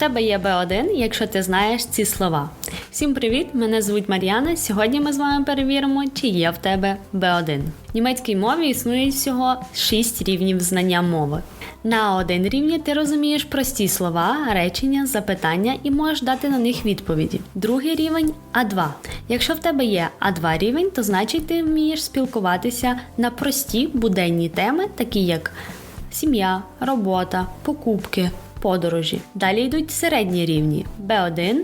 тебе є B1, якщо ти знаєш ці слова. Всім привіт! Мене звуть Мар'яна. Сьогодні ми з вами перевіримо, чи є в тебе B1. В німецькій мові існує всього 6 рівнів знання мови. На один рівні ти розумієш прості слова, речення, запитання і можеш дати на них відповіді. Другий рівень А2. Якщо в тебе є А2 рівень, то значить ти вмієш спілкуватися на прості буденні теми, такі як сім'я, робота, покупки, подорожі. Далі йдуть середні рівні Б1,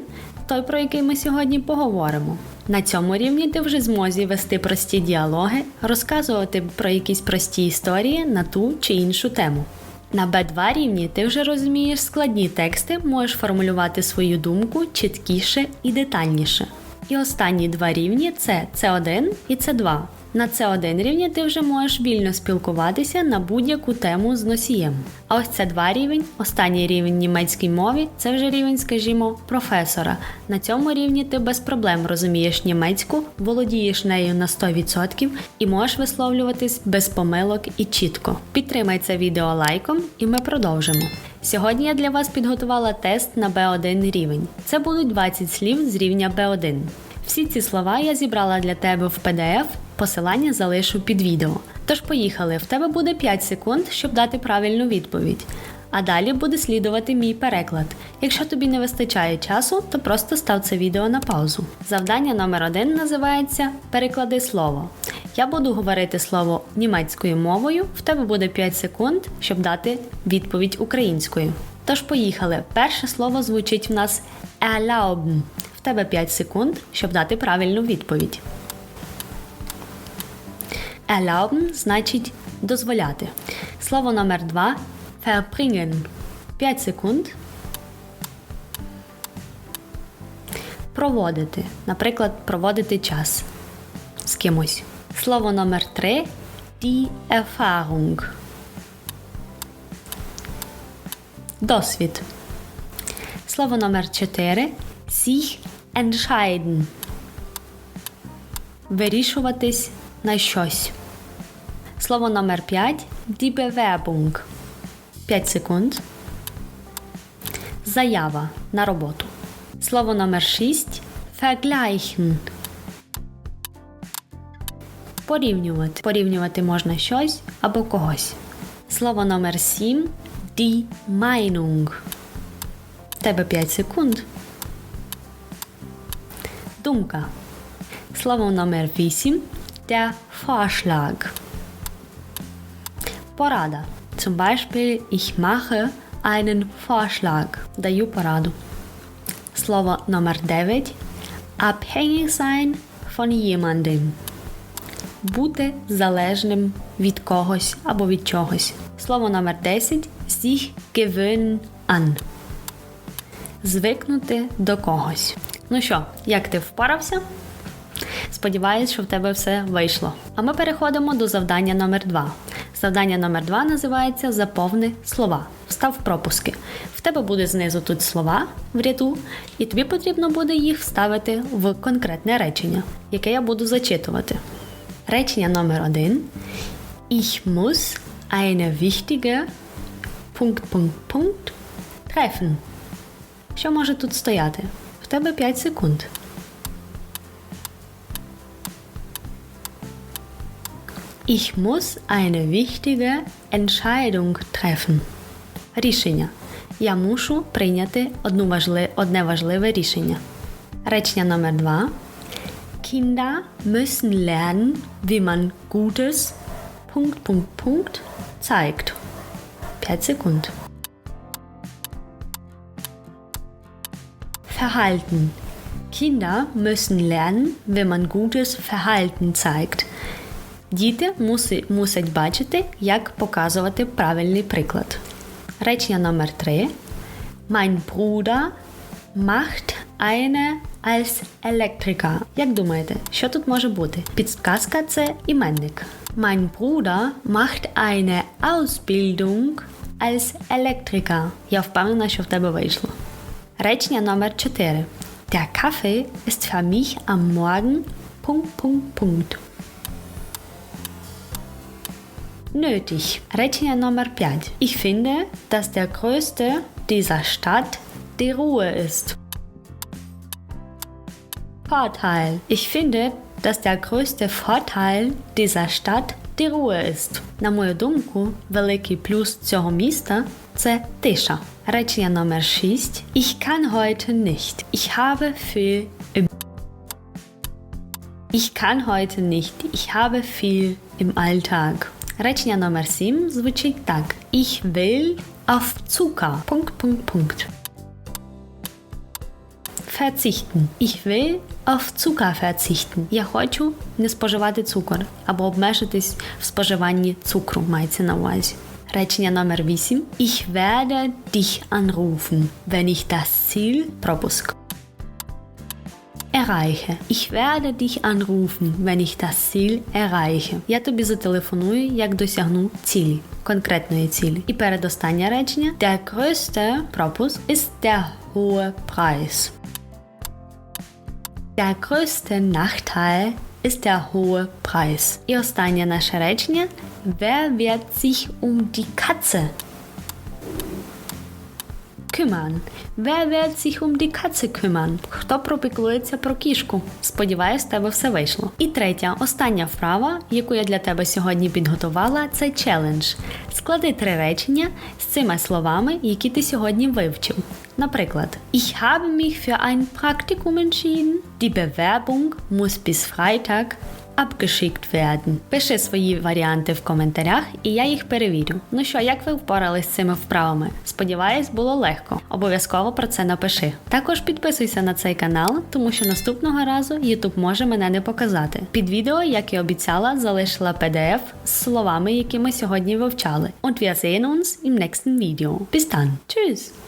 той, про який ми сьогодні поговоримо. На цьому рівні ти вже змозі вести прості діалоги, розказувати про якісь прості історії на ту чи іншу тему. На Б2 рівні ти вже розумієш складні тексти, можеш формулювати свою думку чіткіше і детальніше. І останні два рівні це С1 і С2. На С1 рівні ти вже можеш вільно спілкуватися на будь-яку тему з носієм. А ось це два рівень, останній рівень німецькій мові це вже рівень, скажімо, професора. На цьому рівні ти без проблем розумієш німецьку, володієш нею на 100% і можеш висловлюватись без помилок і чітко. Підтримай це відео лайком, і ми продовжимо. Сьогодні я для вас підготувала тест на B1 рівень. Це будуть 20 слів з рівня B1. Всі ці слова я зібрала для тебе в PDF, посилання залишу під відео. Тож поїхали, в тебе буде 5 секунд, щоб дати правильну відповідь. А далі буде слідувати мій переклад. Якщо тобі не вистачає часу, то просто став це відео на паузу. Завдання номер один називається Переклади слово. Я буду говорити слово німецькою мовою, в тебе буде 5 секунд, щоб дати відповідь українською. Тож поїхали. Перше слово звучить в нас erlauben. В тебе 5 секунд, щоб дати правильну відповідь. Erlauben значить дозволяти. Слово номер 2 verbringen. 5 секунд. Проводити. Наприклад, проводити час з кимось. Слово номер 3 die Erfahrung. Досвід. Слово номер 4 sich entscheiden. Вирішуватись на щось. Слово номер 5 die Bewerbung. 5 секунд. Заява на роботу. Слово номер 6 vergleichen. Порівнювати. Порівнювати можна щось або когось. Слово номер 7 die Meinung. Тебе 5 секунд. Думка. Слово номер 8 der Vorschlag. Порада. Zum Beispiel ich mache einen Vorschlag. Даю пораду. Слово номер 9 abhängig sein von jemandem. Бути залежним від когось або від чогось. Слово номер 10 sich gewöhnen an. Звикнути до когось. Ну що, як ти впорався? Сподіваюсь, що в тебе все вийшло. А ми переходимо до завдання номер 2 Завдання номер 2 називається Заповни слова. Встав пропуски. В тебе буде знизу тут слова в ряду, і тобі потрібно буде їх вставити в конкретне речення, яке я буду зачитувати. Речення номер 1 Ich muss eine wichtige Punkt, Punkt, Punkt treffen. Що може тут стояти? В тебе 5 секунд. Ich muss eine wichtige Entscheidung treffen. Рішення. Я мушу прийняти одну важли... одне важливе рішення. Речення номер 2 Kinder müssen lernen, wie man Gutes Punkt, Punkt, Punkt zeigt. 5 секунд. Verhalten. Kinder müssen lernen, wie man gutes Verhalten zeigt. Діти мусять бачити, як показувати правильний приклад. Речення номер 3 Mein Bruder macht eine als Elektriker. Як думаєте, що тут може бути? Підсказка це іменник. Mein Bruder macht eine Ausbildung als Elektriker. Я впевнена, що в тебе вийшло. Речення номер 4 Der Kaffee ist für mich am Morgen Punkt, Punkt, Punkt. nötig. Rečення номер 5. Ich finde, dass der größte dieser Stadt die Ruhe ist. Vorteil. Ich finde, dass der größte Vorteil dieser Stadt die Ruhe ist. На мою думку, великий плюс цього міста це тиша. Речення номер 6. Ich kann heute nicht. Ich habe viel im Ich kann heute nicht. Ich habe viel im Alltag. Речення номер 7 звучить так. Ich will auf Zucker. Punkt, Punkt, Punkt. Verzichten. Ich will auf Zucker verzichten. Я хочу не споживати цукор або обмежитись в споживанні цукру, мається на увазі. Речення номер 8. Ich werde dich anrufen, wenn ich das Ziel пропуск. Erreiche. Ich werde dich anrufen, wenn ich das Ziel erreiche. Я тобі зателефоную, як досягну цілі, конкретної цілі. І передостаннє речення. Der größte пропуск ist der hohe Preis. Der größte Nachteil ist der hohe Preis. І останнє наше речення. Wer wird sich um die Katze kümmern? Wer wird sich um die Katze kümmern? Хто пропіклується про кішку? Сподіваюсь, в тебе все вийшло. І третя, остання вправа, яку я для тебе сьогодні підготувала, це челендж. Склади три речення з цими словами, які ти сьогодні вивчив. Наприклад, Ich habe mich für ein Praktikum entschieden. Die Bewerbung muss bis Freitag abgeschickt werden. Пиши свої варіанти в коментарях, і я їх перевірю. Ну що, як ви впорались з цими вправами? Сподіваюсь, було легко. Обов'язково про це напиши. Також підписуйся на цей канал, тому що наступного разу YouTube може мене не показати. Під відео, як і обіцяла, залишила PDF з словами, які ми сьогодні вивчали. Und wir sehen uns im nächsten Video. Bis dann. Tschüss!